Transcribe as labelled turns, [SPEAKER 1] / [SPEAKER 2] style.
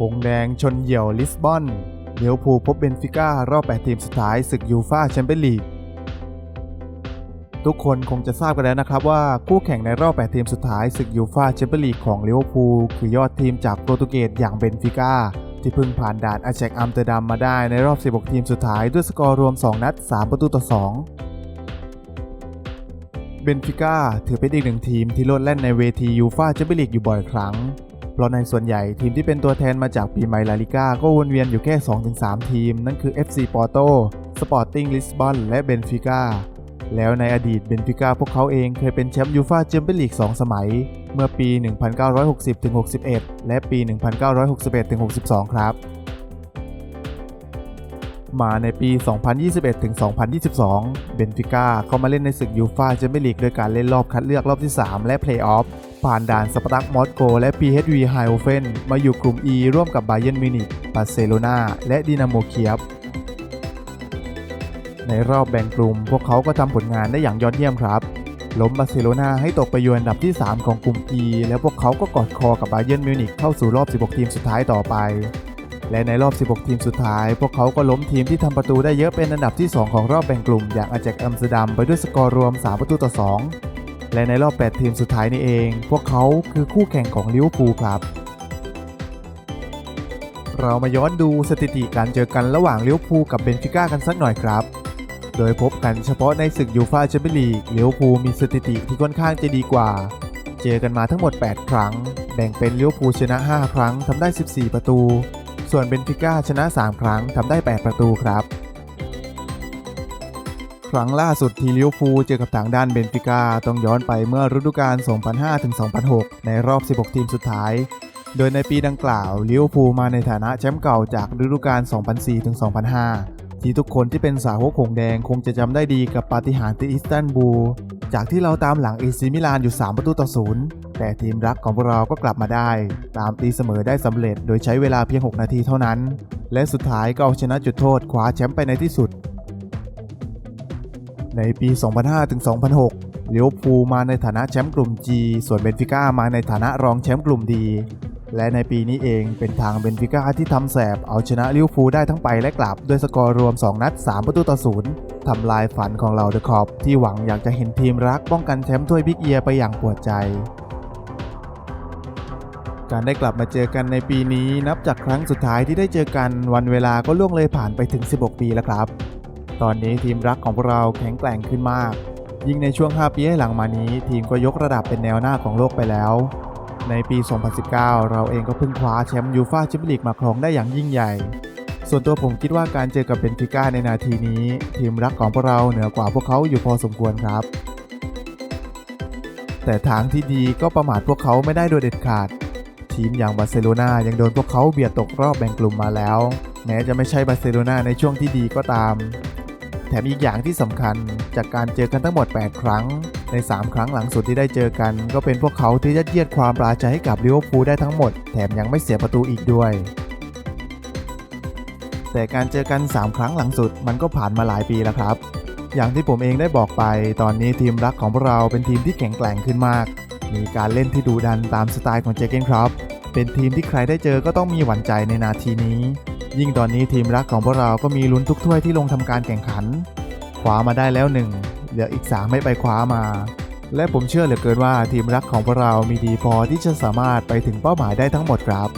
[SPEAKER 1] หงแดงชนเหี่ยวลิสบอนเลี้ยวภูพบเบนฟิก้ารอบ 8 ทีมสุดท้ายศึกยูฟาแชมเปี้ยนลีกทุกคนคงจะทราบกันแล้วนะครับว่าคู่แข่งในรอบ 8 ทีมสุดท้ายศึกยูฟาแชมเปี้ยนลีกของลิเวอร์พูลคือยอดทีมจากโปรตุเกสอย่างเบนฟิก้าที่เพิ่งผ่านด่านอาแจกอัมเตอร์ดัมมาได้ในรอบ 16 ทีมสุดท้ายด้วยสกอร์รวม 2 นัด 3 ประตูต่อ 2เบนฟิก้าถือเป็นอีกหนึ่งทีมที่โลดแล่นในเวทียูฟาแชมเปี้ยนลีกอยู่บ่อยครั้ง ราะในส่วนใหญ่ทีมที่เป็นตัวแทนมาจากปีใหม่ลาลิก้าก็วนเวียนอยู่แค่ 2-3 ทีม นั่นคือ FC Porto Sporting Lisbon และเบนฟิก้าแล้วในอดีตเบนฟิก้าพวกเขาเองเคยเป็นแชมป์ยูฟาแชมเปี้ยนลีก 2 สมัย เมื่อปี 1960-61 และปี 1961-62 ครับ มาในปี 2021-2022 เบนฟิก้าเข้ามาเล่นในศึกยูฟาแชมเปี้ยนลีกโดยการเล่นรอบคัดเลือกรอบที่ 3 และเพลย์ออฟผ่านด่านสปาร์ตักมอสโก และ PHV h i โอเฟนมาอยู่กลุ่ม E ร่วมกับบาเยนมิวนิกบาร์เซโลนาและดินาโมเคียบในรอบแบ่งกลุ่ม พวกเขาก็ทำผลงานได้อย่างยอดเยี่ยมครับล้มบาร์เซโลนาให้ตกไปอยู่อันดับที่ 3 ของกลุ่ม E แล้วพวกเขาก็กอดคอกับบาเยนมิวนิกเข้าสู่รอบ 16 ทีมสุดท้ายต่อไป และในรอบ 16 ทีมสุดท้าย พวกเขาก็ล้มทีมที่ทำประตูได้เยอะเป็นอันดับที่ 2 ของรอบแบ่งกลุ่ม อย่างอาแจกอัมสเตอร์ดัมไปด้วยสกอร์รวม 3 ประตูต่อ 2 และในรอบ 8 ทีมสุดท้ายนี่เอง พวกเขาคือคู่แข่งของลิเวอร์พูลครับ เรามาย้อนดูสถิติการเจอกันระหว่างลิเวอร์พูลกับเบนฟิก้ากันสักหน่อยครับโดยพบกันเฉพาะในศึกยูฟาแชมเปี้ยนลีกลิเวอร์พูลมีสถิติที่ค่อนข้างจะดีกว่า เจอกันมาทั้งหมด 8 ครั้ง แบ่งเป็นลิเวอร์พูลชนะ 5 ครั้งทำได้ 14 ประตู ส่วนเบนฟิก้าชนะ 3 ครั้งทำได้ 8 ประตูครับ ครั้งล่าสุดทีลิวอร์พูเจอกับทางด้านเบนฟิก้าต้องย้อนไปเมื่อฤดูกาล 2005-2006 ในรอบ 16 ทีมสุดท้าย โดยในปีดังกล่าวลิเวอร์พูลมาในฐานะแชมป์เก่าจากฤดูกาล 2004-2005 ที่ทุกคนที่เป็นสาวกหงแดงคงจะจำได้ดีกับปาฏิหาริย์ที่อิสตันบูลจากที่เราตามหลังเอซิมิลานอยู่ 3 ประตูต่อศูนย์ แต่ทีมรักของพวกเราก็กลับมาได้ ตามตีเสมอได้สำเร็จ โดยใช้เวลาเพียง 6 นาทีเท่านั้น และสุดท้ายก็เอาชนะจุดโทษคว้าแชมป์ไปในที่สุด ในปี 2005-2006ลิเวอร์พูลมาในฐานะแชมป์กลุ่ม G ส่วนเบนฟิก้ามาในฐานะรองแชมป์กลุ่ม D และในปีนี้เองเป็นทางเบนฟิก้าที่ทำแสบเอาชนะลิเวอร์พูลได้ทั้งไปและกลับด้วยสกอร์รวม 2 นัด 3 ประตูต่อศูนย์ทำลายฝันของเราเดอะคอปที่หวังอยากจะเห็นทีมรักป้องกันแชมป์ถ้วยบิ๊กเอียร์ไปอย่างปวดใจ การได้กลับมาเจอกันในปีนี้นับจากครั้งสุดท้ายที่ได้เจอกันวันเวลาก็ล่วงเลยผ่านไปถึง 16 ปีแล้วครับ ตอนนี้ทีมรักของพวกเราแข็งแกร่งขึ้นมาก ยิ่งในช่วง 5 ปีให้หลังมานี้ ทีมก็ยกระดับเป็นแนวหน้าของโลกไปแล้ว ในปี 2019 เราเองก็เพิ่งคว้าแชมป์ยูฟ่าแชมเปี้ยนลีกมาครองได้อย่างยิ่งใหญ่ ส่วนตัวผมคิดว่าการเจอกับเบนฟิก้าในนาทีนี้ ทีมรักของพวกเราเหนือกว่าพวกเขาอยู่พอสมควรครับแต่ทางที่ดีก็ประมาทพวกเขาไม่ได้โดยเด็ดขาด ทีมอย่างบาร์เซโลนายังโดนพวกเขาเบียดตกรอบแบ่งกลุ่มมาแล้ว แม้จะไม่ใช่บาร์เซโลนาในช่วงที่ดีก็ตาม แถมอีกอย่างที่สำคัญจากการเจอกันทั้งหมด 8 ครั้ง ใน 3 ครั้งหลังสุดที่ได้เจอกัน ก็เป็นพวกเขาที่ยัดเยียดความปราชัยให้กับลิเวอร์พูลได้ทั้งหมด แถมยังไม่เสียประตูอีกด้วยแต่การเจอกัน 3 ครั้งหลังสุดมันก็ผ่านมาหลายปีแล้วครับ อย่างที่ผมเองได้บอกไป ตอนนี้ทีมรักของพวกเราเป็นทีมที่แข็งแกร่งขึ้นมาก มีการเล่นที่ดุดันตามสไตล์ของเจเกนครับเป็นทีมที่ใครได้เจอก็ต้องมีหวั่นใจในนาทีนี้ ยิ่งตอนนี้ทีมรักของพวกเราก็มีลุ้นทุกถ้วยที่ลงทำการแข่งขันคว้ามาได้แล้วหนึ่งเหลืออีก 3 ไม่ไปคว้ามา และผมเชื่อเหลือเกินว่าทีมรักของพวกเรามีดีพอที่จะสามารถไปถึงเป้าหมายได้ทั้งหมดครับ